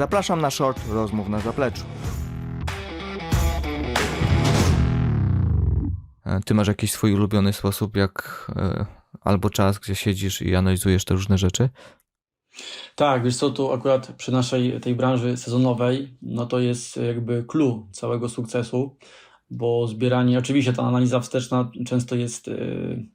Zapraszam na short rozmów na zapleczu. E, Ty masz jakiś swój ulubiony sposób, jak e, albo czas, gdzie siedzisz i analizujesz te różne rzeczy? Tak, wiesz co, tu akurat przy naszej tej branży sezonowej, no to jest jakby clue całego sukcesu, bo zbieranie, oczywiście ta analiza wsteczna często jest y,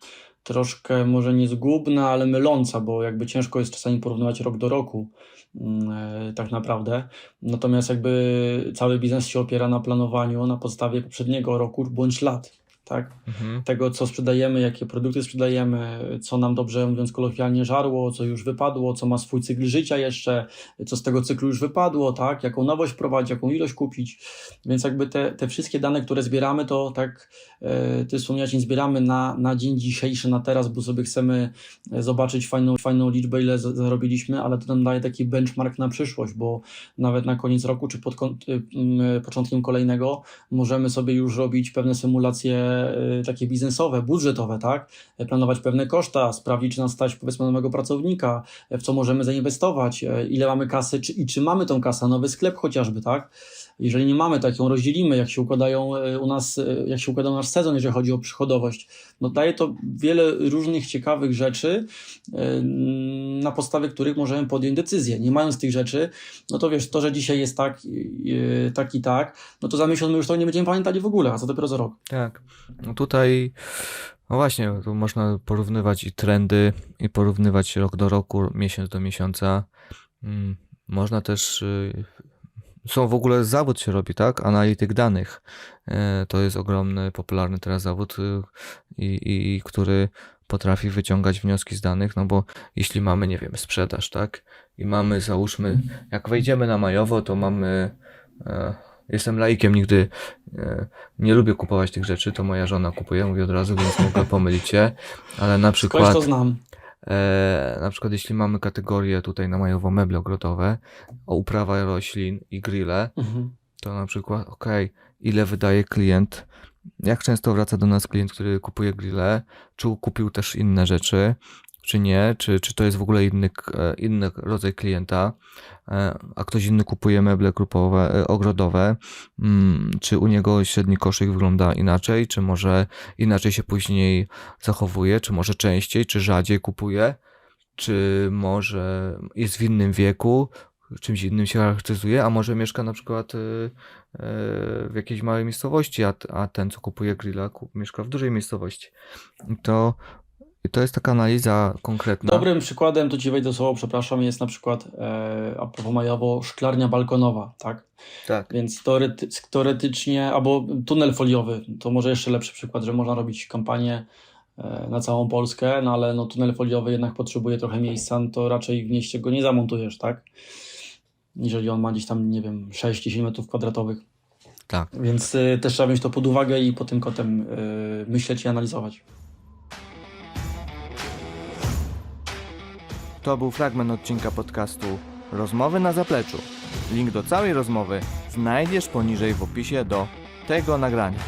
troszkę może nie zgubna, ale myląca, bo jakby ciężko jest czasami porównywać rok do roku, mm, y, tak naprawdę. Natomiast jakby cały biznes się opiera na planowaniu na podstawie poprzedniego roku bądź lat, tak? Mhm. tego, co sprzedajemy, jakie produkty sprzedajemy, co nam dobrze, mówiąc kolokwialnie, żarło, co już wypadło, co ma swój cykl życia jeszcze, co z tego cyklu już wypadło, tak, jaką nowość prowadzić, jaką ilość kupić. Więc jakby te, te wszystkie dane, które zbieramy, to tak, e, ty wspomniałeś, nie zbieramy na, na dzień dzisiejszy, na teraz, bo sobie chcemy e, zobaczyć fajną, fajną liczbę, ile za- zarobiliśmy, ale to nam daje taki benchmark na przyszłość, bo nawet na koniec roku, czy pod y, początkiem kolejnego, możemy sobie już robić pewne symulacje takie biznesowe, budżetowe, tak? Y, Planować pewne koszta, sprawdzić, czy nas stać powiedzmy nowego pracownika, y, w co możemy zainwestować, y, ile mamy kasy czy, i czy mamy tą kasę, nowy sklep chociażby, tak? Jeżeli nie mamy, tak ją rozdzielimy, jak się układają y, u nas, y, jak się układał nasz sezon, jeżeli chodzi o przychodowość. No daje to wiele różnych ciekawych rzeczy, y, na podstawie których możemy podjąć decyzję. Nie mając tych rzeczy, no to wiesz, to, że dzisiaj jest tak, y, tak i tak, no to za miesiąc my już to nie będziemy pamiętali w ogóle, a co dopiero za rok. Tak. No tutaj, no właśnie, tu można porównywać i trendy, i porównywać rok do roku, miesiąc do miesiąca. Mm, Można też. Są w ogóle zawód się robi, tak? Analityk danych. E, To jest ogromny, popularny teraz zawód, y, i, i, który potrafi wyciągać wnioski z danych, no bo jeśli mamy, nie wiem, sprzedaż, tak? I mamy, załóżmy, jak wejdziemy na majowo, to mamy. e, Jestem laikiem, nigdy e, nie lubię kupować tych rzeczy, to moja żona kupuje, mówię od razu, więc mogę pomylić się, ale na Skądś przykład, to znam. E, na przykład jeśli mamy kategorię tutaj na majowo meble ogrodowe, o uprawa roślin i grille, Mhm. to na przykład, okej, ile wydaje klient, jak często wraca do nas klient, który kupuje grille, czy kupił też inne rzeczy, czy nie, czy, czy to jest w ogóle inny, e, inny rodzaj klienta, e, a ktoś inny kupuje meble grupowe, e, ogrodowe, mm, czy u niego średni koszyk wygląda inaczej, czy może inaczej się później zachowuje, czy może częściej, czy rzadziej kupuje, czy może jest w innym wieku, czymś innym się charakteryzuje, a może mieszka na przykład w jakiejś małej miejscowości, a, a ten, co kupuje grilla, mieszka w dużej miejscowości. To, i to jest taka analiza konkretna. Dobrym przykładem, tu ci wejdę słowo, przepraszam, jest na przykład e, a propos majowo szklarnia balkonowa, tak? Tak. Więc teorety, teoretycznie, albo tunel foliowy, to może jeszcze lepszy przykład, że można robić kampanię e, na całą Polskę, no ale no, tunel foliowy jednak potrzebuje trochę miejsca, no to raczej w mieście go nie zamontujesz, tak? Jeżeli on ma gdzieś tam, nie wiem, 6-10 metrów kwadratowych. Tak. Więc y, też trzeba wziąć to pod uwagę i pod tym kątem y, myśleć i analizować. To był fragment odcinka podcastu Rozmowy na zapleczu. Link do całej rozmowy znajdziesz poniżej w opisie do tego nagrania.